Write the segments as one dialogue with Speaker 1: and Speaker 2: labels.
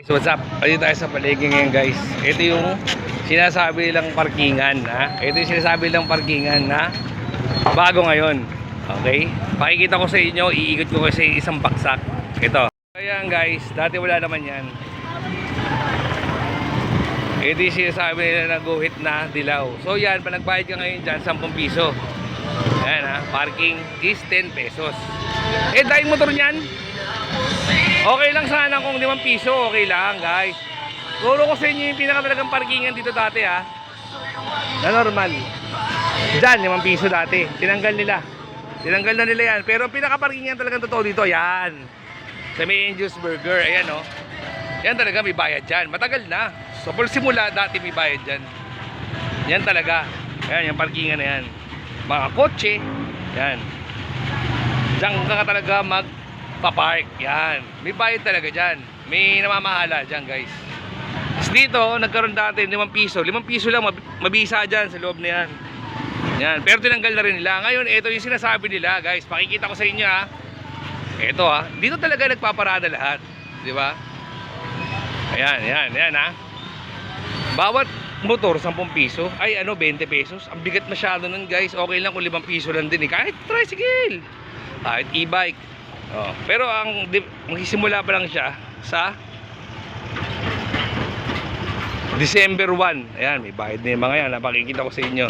Speaker 1: So what's up? Ayun tayo sa paligid ngayon guys. Ito yung sinasabi nilang parkingan ha. Ito yung sinasabi nilang parkingan na bago ngayon. Okay? Pakikita ko sa inyo, iikot ko kasi isang baksak. Ito. Ayan guys, dati wala naman yan. Ito yung sinasabi nila na guhit na dilaw. So yan, pa nagbayad ka ngayon dyan, 10 piso. Ayan ha, parking is 10 pesos. Eh, dahil motor niyan, Okay lang sana kung 5 piso, okay lang guys. Turo ko sa inyo yung pinaka parkingan dito dati ha. Na normal. Diyan, 5 piso dati. Tinanggal nila. Tinanggal na nila yan. Pero ang pinaka parkingan talagang totoo dito, yan. Sa may Angel's Burger, ayan oh. Yan talaga may bayad dyan. Matagal na. So, por simula dati may bayad dyan. Yan talaga. Ayan, yung parkingan na yan. Mga kotse, yan. Diyan ka talaga mag papark. Yan. May bayad talaga dyan. May namamahala dyan, guys. Tapos dito, nagkaroon dati 5 piso. 5 piso lang, mab- mabisa dyan sa loob na yan. Yan. Pero tinanggal na rin nila. Ngayon, ito yung sinasabi nila, guys. Pakikita ko sa inyo, ha. Ito, ha. Dito talaga nagpaparada lahat. Di ba? Ayan, ayan, ayan, ha. Bawat motor, 10 piso. Ay, ano, 20 pesos. Ang bigat masyado nun, guys. Okay lang kung 5 piso lang din, eh. Kahit tricycle. Kahit e-bike. Oh, pero ang magsisimula pa lang siya sa December 1. Ayan, may bayad na yung mga yan. Napakikita ko sa inyo.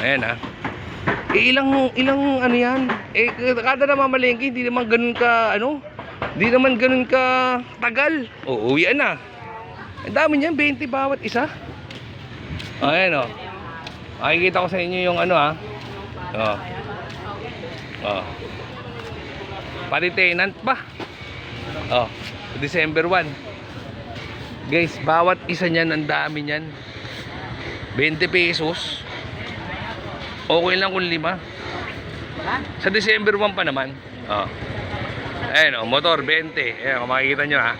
Speaker 1: Ayan ha. Eh, ilang, ilang ano yan? Eh, kada naman malengke, hindi naman ganun ka, ano? Hindi naman ganun ka tagal. O, uwian na. Ang dami niyan, 20 bawat isa. Ayan o. Makikita ko sa inyo yung ano ha. Oh. Oh. Pati tenant pa. Oh, December 1. Guys, bawat isa niyan ang dami niyan. 20 pesos. Okay lang kung lima. Sa December 1 pa naman. Oh. Ayan oh, motor 20. Ayan, kung makikita nyo ha.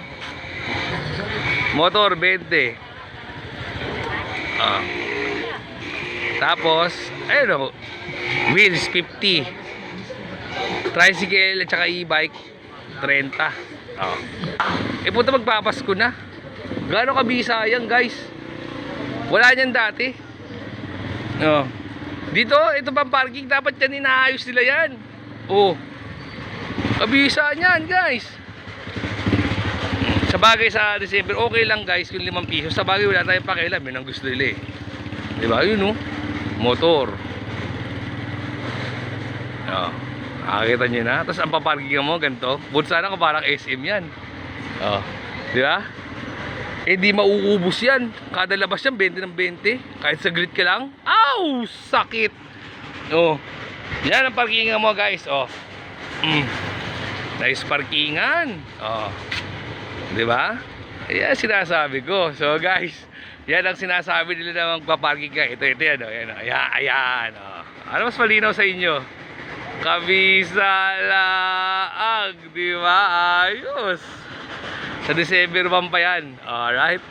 Speaker 1: Motor 20. Oh. Tapos, ayun oh, wheels 50. Tricycle at saka e-bike 30. Oh. Eh puta magpapasko na. Gaano kabisa yan guys? Wala niyan dati. Oh. Dito, ito pang parking dapat yan inaayos nila yan. Oh. Kabisa niyan guys. Sa bagay sa December, okay lang guys kung 5 piso. Sa bagay wala tayong pakialam, yun ang gusto nila eh. Di ba? Yun oh. Motor. Oh. Nakakita nyo na. Tapos ang paparking mo, ganito. Buti sana kung parang SM yan. Oh. Di ba? Eh di mauubos yan. Kada labas yan, 20 ng 20. Kahit saglit ka lang. Aw! Sakit! Oh. Yan ang parkingan mo guys. Oh. Mm. Nice parkingan. Oh. Di ba? Yan sinasabi ko. So guys, yan ang sinasabi nila na magpaparking ka. Ito, ito yan. Oh. Yan, oh. Ayan, ayan. Oh. Ano mas malinaw sa inyo? Kabisa laang, di ba? Ayos. Sa December 1 pa yan. Alright.